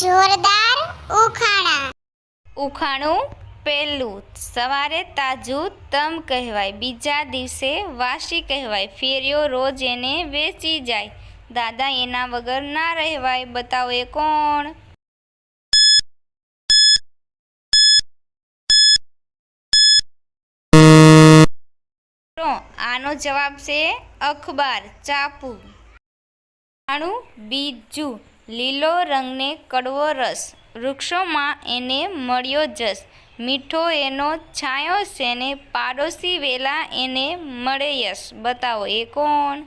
જોરદાર ઉખાણા. ઉખાણું પહેલું. સવારે તાજું તમ કહેવાય, બીજા દિવસે વાસી કહેવાય. ફેર્યો રોજ એને વેચી જાય. દાદા એના વગર ના રહેવાય. બતાવો એ કોણ? આનો જવાબ છે અખબાર, ચાપુ. બીજું. લીલો રંગને કડવો રસ. વૃક્ષોમાં એને મળ્યો જસ. મીઠો એનો છાંયો છે ને પાડોશી વેલા એને મળે યશ. બતાવો, એ કોણ?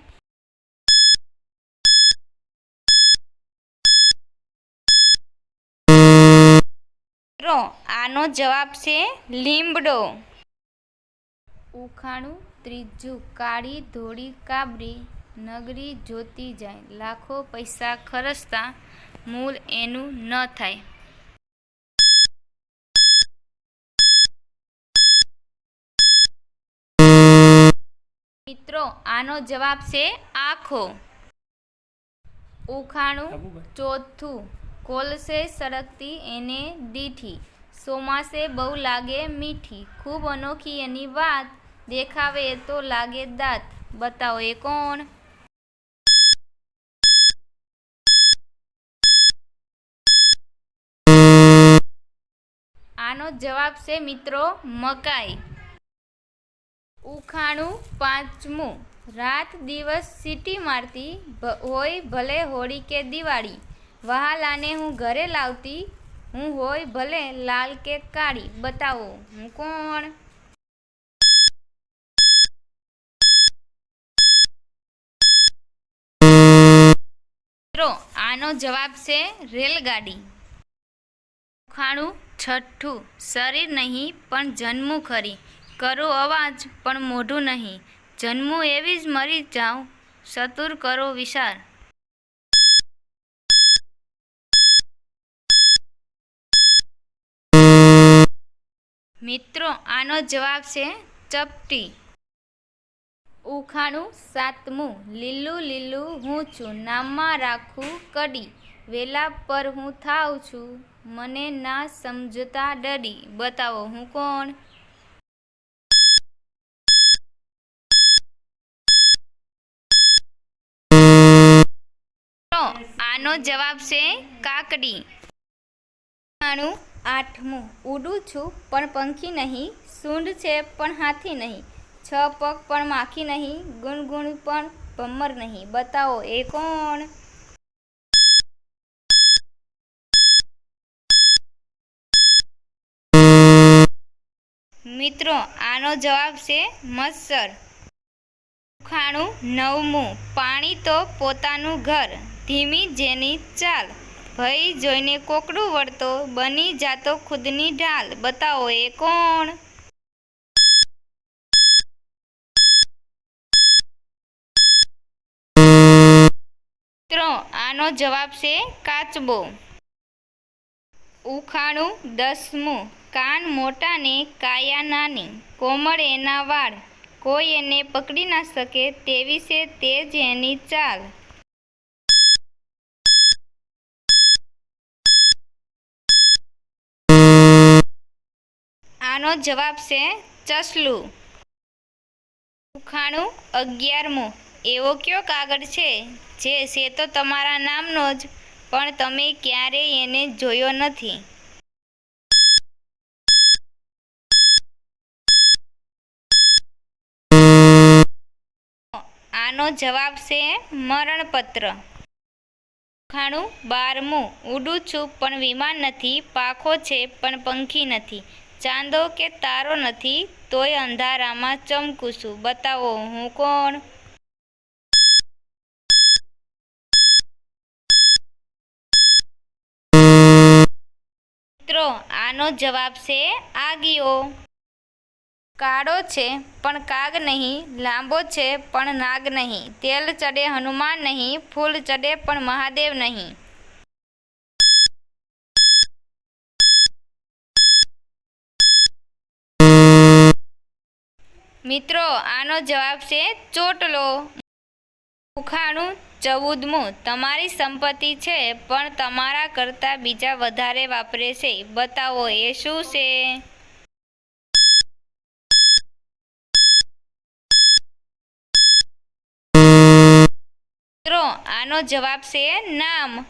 આનો જવાબ છે લીમડો ઉખાણું, ત્રીજું કાળી ધોળી કાબરી. નગરી જોતી જાય. લાખો પૈસા ખર્ચતા મૂળ એનું ન થાય. મિત્રો આનો જવાબ છે આખો. ઉખાણું ચોથું. કોલસે સળગતી એને દીઠી. સોમાસે બહુ લાગે મીઠી. ખૂબ અનોખી એની વાત દેખાવે તો લાગે દાંત. બતાવો એ કોણ? આનો જવાબ છે મિત્રો મકાઈ. ઉખાણું પાંચમું. રાત દિવસ સીટી મારતી હોય ભલે હોળી કે દિવાળી. વહાલાને હું ઘરે લાવતી, હું હોય ભલે લાલ કે કાળી. બતાવો, હું કોણ? મિત્રો, આનો જવાબ છે રેલગાડી. ઉખાણું છઠ્ઠું, શરીર નહીં, પણ જન્મું ખરી. કરો અવાજ, પણ મોઢું નહીં. જન્મું એવી જ મરી જાઉં સતુર કરો વિચાર મિત્રો, આનો જવાબ છે ચપટી. ઉખાણું સાતમું. લીલું લીલું હું છું, નામમાં રાખું કડી. વેલા પર હું થાવ છું. મને ના સમજતા ડરી. બતાવો, હું કોણ? આનો જવાબ છે કાકડી. આણું આઠમું. ઉડું છું, પણ પંખી નહીં. સૂંઢ છે, પણ હાથી નહીં. છ પગ, પણ માખી નહીં. ગુણગુણ, પણ ભમર નહીં. બતાવો, એ કોણ? મિત્રો, આનો જવાબ છે મચ્છર. ઉખાણું નવમું. પાણી તો પોતાનું ઘર, ધીમી જેની ચાલ. ભય જોઈને કોકડું વળતો બની જાતો ખુદની ઢાલ. બતાવો એ કોણ? મિત્રો, આનો જવાબ છે કાચબો. ઉખાણું દસમું. કાન મોટા ને કાયા નાની. કોમળ એના વાળ. કોઈ એને પકડી ના શકે તેવી છે તે જ એની ચાલ. આનો જવાબ છે ચસલું. ઉખાણું અગિયારમું. એવો કયો કાગળ છે? જે છે તો તમારા નામનો જ પણ તમે ક્યારેય એને જોયો નથી. આનો જવાબ છે મરણપત્ર. ખાણું બારમું. ઉડું છું પણ વિમાન નથી, પાખો છે પણ પંખી નથી. ચાંદો કે તારો નથી, તોય અંધારામાં ચમકું છું. બતાવો, હું કોણ? મિત્રો, આનો જવાબ છે આગિયો કાળો છે, પણ કાગ નહીં, લાંબો છે, પણ નાગ નહીં, તેલ ચડે હનુમાન નહીં, ફૂલ ચડે પણ મહાદેવ નહીં. મિત્રો, આનો જવાબ છે ચોટલો. ઉખાણું ચૌદમું, તમારી સંપત્તિ છે, પણ તમારા કરતાં બીજા વધારે વાપરે છે. બતાવો, એ શું છે? મિત્રો, આનો જવાબ છે નામ.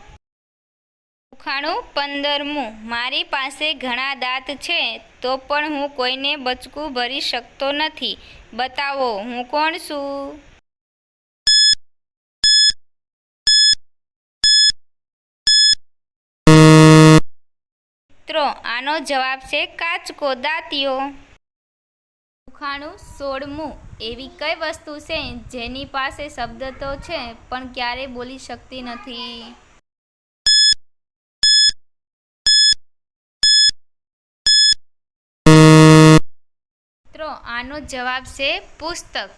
ઉખાણું પંદરમું, મારી પાસે ઘણા દાંત છે, તો પણ હું કોઈને બચકું ભરી શકતો નથી. બતાવો, હું કોણ છું? મિત્રો, આનો જવાબ છે કાચકો દાંતિયો ઉખાણું સોળમું એવી કઈ વસ્તુ છે જેની પાસે શબ્દ તો છે, પણ ક્યારેય બોલી શકતી નથી? મિત્રો, આનો જવાબ છે પુસ્તક.